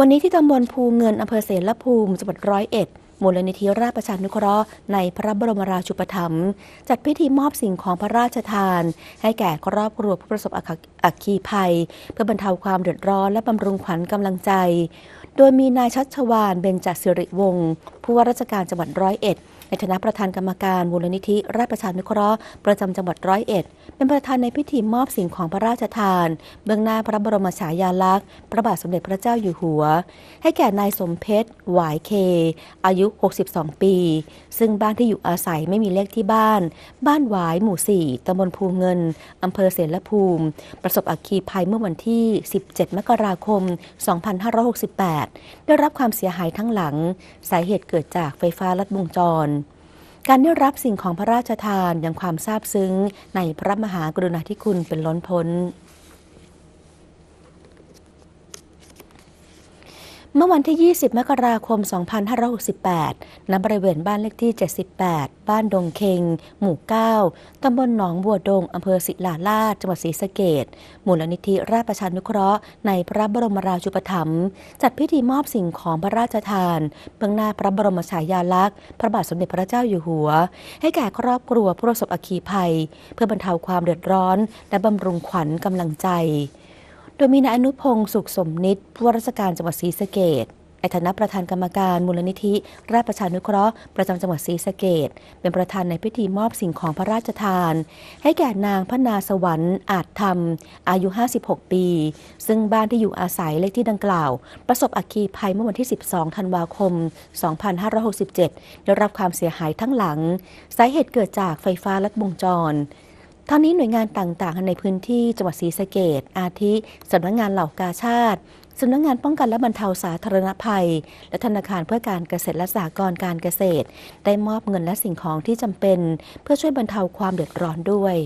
วันนี้ที่ตำบลภูเงินอำเภอเสรภูมิจังหวัดร้อยเอ็ดมูลนิธิราชประชานุเคราะห์ในพระบรมราชูปถัมภ์จัดพิธีมอบสิ่งของพระราชทาน ให้แก่ครอบครัวผู้ประสบอัคคีภัย เพื่อบรรเทาความเดือดร้อนและบำรุงขวัญกำลังใจ โดยมีนายชัชวานเบญจสิริวงศ์ผู้ว่าราชการจังหวัดร้อยเอ็ด ในฐานะประธานกรรมการมูลนิธิราชประชานุเคราะห์ประจำจังหวัดร้อยเอ็ด เป็นประธานในพิธีมอบสิ่งของพระราชทาน เบื้องหน้าพระบรมฉายาลักษณ์ พระบาทสมเด็จพระเจ้าอยู่หัว ให้แก่นายสมเพชร หวายเค อายุ 62 ปี ซึ่งบ้านที่อยู่อาศัยไม่มีเลขที่บ้าน บ้านหวายหมู่ 4ตำบลภูเงินอำเภอเสรภูมิ ประสบอัคคีภัยเมื่อวันที่ 17 มกราคม 2568 ได้รับความเสียหายทั้งหลัง สาเหตุเกิดจากไฟฟ้าลัดวงจร การได้รับสิ่งของพระราชทานยังความซาบซึ้งในพระมหากรุณาธิคุณเป็นล้นพ้น เมื่อวันที่ 20 มกราคม 2568 ณ บริเวณบ้านเลขที่ 78 บ้านดงเคง หมู่ 9 ตำบลหนองบัวดง อำเภอศิลาลาด จังหวัดศรีสะเกษมูลนิธิราชประชานุเคราะห์ ในพระบรมราชูปถัมภ์ จัดพิธีมอบสิ่งของพระราชทาน เบื้องหน้าพระบรมฉายาลักษณ์ พระบาทสมเด็จพระเจ้าอยู่หัว ให้แก่ครอบครัวผู้ประสบอัคคีภัย เพื่อบรรเทาความเดือดร้อน และบำรุงขวัญกำลังใจ โดยมีนายอนุพงศ์สุขสมนิตผู้ว่าราชการจังหวัดศรีสะเกษในฐานะประธานกรรมการมูลนิธิ ราชประชานุเคราะห์ประจำจังหวัดศรีสะเกษเป็นประธานในพิธีมอบสิ่งของพระราชทาน ให้แก่นางพระนาสวรรค์อาจธรรม อายุ 56 ปี ซึ่งบ้านที่อยู่อาศัยเลขที่ดังกล่าว ประสบอัคคีภัยเมื่อวันที่ 12 ธันวาคม 2567 ได้รับความเสียหายทั้งหลัง สาเหตุเกิดจากไฟฟ้าลัดวงจร ตอนนี้หน่วยงานต่างๆ ในพื้นที่จังหวัดศรีสะเกดอาทิสำนักงงานเหล่ากาชาติสำนักงงานป้องกันและบรรเทาสาธารณภัย และธนาคารเพื่อการเกษตรและสหกรณ์การเกษตร ได้มอบเงินและสิ่งของที่จำเป็น เพื่อช่วยบรรเทาความเดือดร้อนด้วย